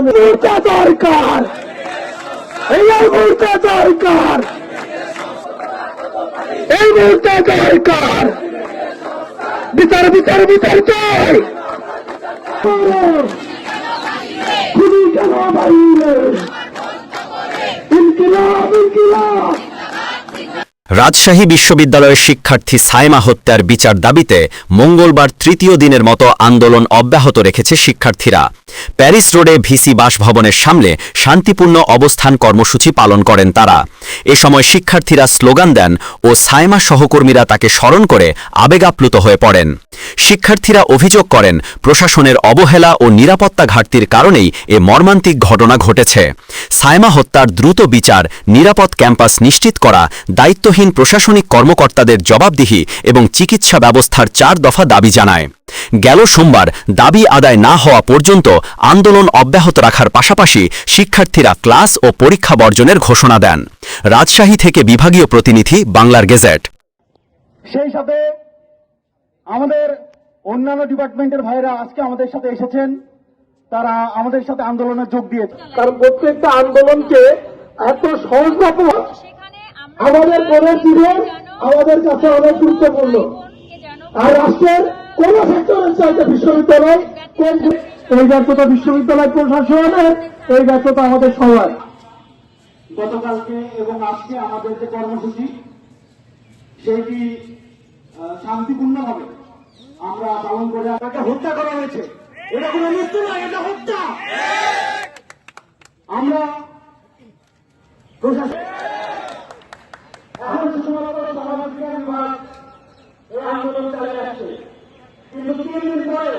মুহূর্তে দরকার। এই মুহূর্তে দরকার। এই মুহূর্তে দরকার। বিচার বিচার বিচার চাই। খুবই কেন বাইরে ইনকিলাব ইনকিলাব। রাজশাহী বিশ্ববিদ্যালয়ের শিক্ষার্থী সাইমা হত্যার বিচার দাবিতে মঙ্গলবার তৃতীয় দিনের মতো আন্দোলন অব্যাহত রেখেছে শিক্ষার্থীরা। প্যারিস রোডে ভিসি বাসভবনের সামনে শান্তিপূর্ণ অবস্থান কর্মসূচি পালন করেন তারা। এ সময় শিক্ষার্থীরা স্লোগান দেন ও সাইমা সহকর্মীরা তাকে স্মরণ করে আবেগাপ্লুত হয়ে পড়েন। শিক্ষার্থীরা অভিযোগ করেন, প্রশাসনের অবহেলা ও নিরাপত্তা ঘাটতির কারণেই এ মর্মান্তিক ঘটনা ঘটেছে। সাইমা হত্যার দ্রুত বিচার, নিরাপদ ক্যাম্পাস নিশ্চিত করা দায়িত্বহীন প্রশাসনিক কর্মকর্তাদের জবাবদিহি এবং চিকিৎসা ব্যবস্থার চার দফা দাবি জানায়। গেল সোমবার দাবি আদায় না হওয়া পর্যন্ত আন্দোলন অব্যাহত রাখার পাশাপাশি শিক্ষার্থীরা ক্লাস ও পরীক্ষা বর্জনের ঘোষণা দেন। রাজশাহী থেকে বিভাগীয় প্রতিনিধি বাংলার গেজেট। সেই সাথে আমাদের অন্যান্য ডিপার্টমেন্টের ভাইরা আজকে আমাদের সাথে এসেছেন। তারা আমাদের সাথে আন্দোলনে যোগ দিয়েছে কারণ প্রত্যেকটা আন্দোলনকে এত সহজ আমাদের মনের জীবন আমাদের কাছে অনেক গুরুত্বপূর্ণ। আর রাষ্ট্রের কোন সেক্টরের চাইতে বিশ্ববিদ্যালয় কোন এই ব্যর্থতা বিশ্ববিদ্যালয় প্রশাসনের এই ব্যর্থতা আমাদের সবার। গতকালকে এবং আজকে আমাদের যে কর্মসূচি সেইটি শান্তিপূর্ণ ভাবে আমরা পালন করে তাকে হত্যা করা হয়েছে। এটা কোনো মৃত্যু নয় এটা হত্যা। আমরা প্রশাসন এখন শুধুমাত্র মানবাধিকার বিভাগ এই আন্দোলন চালিয়ে আসছে। কিন্তু তিন দিন পরে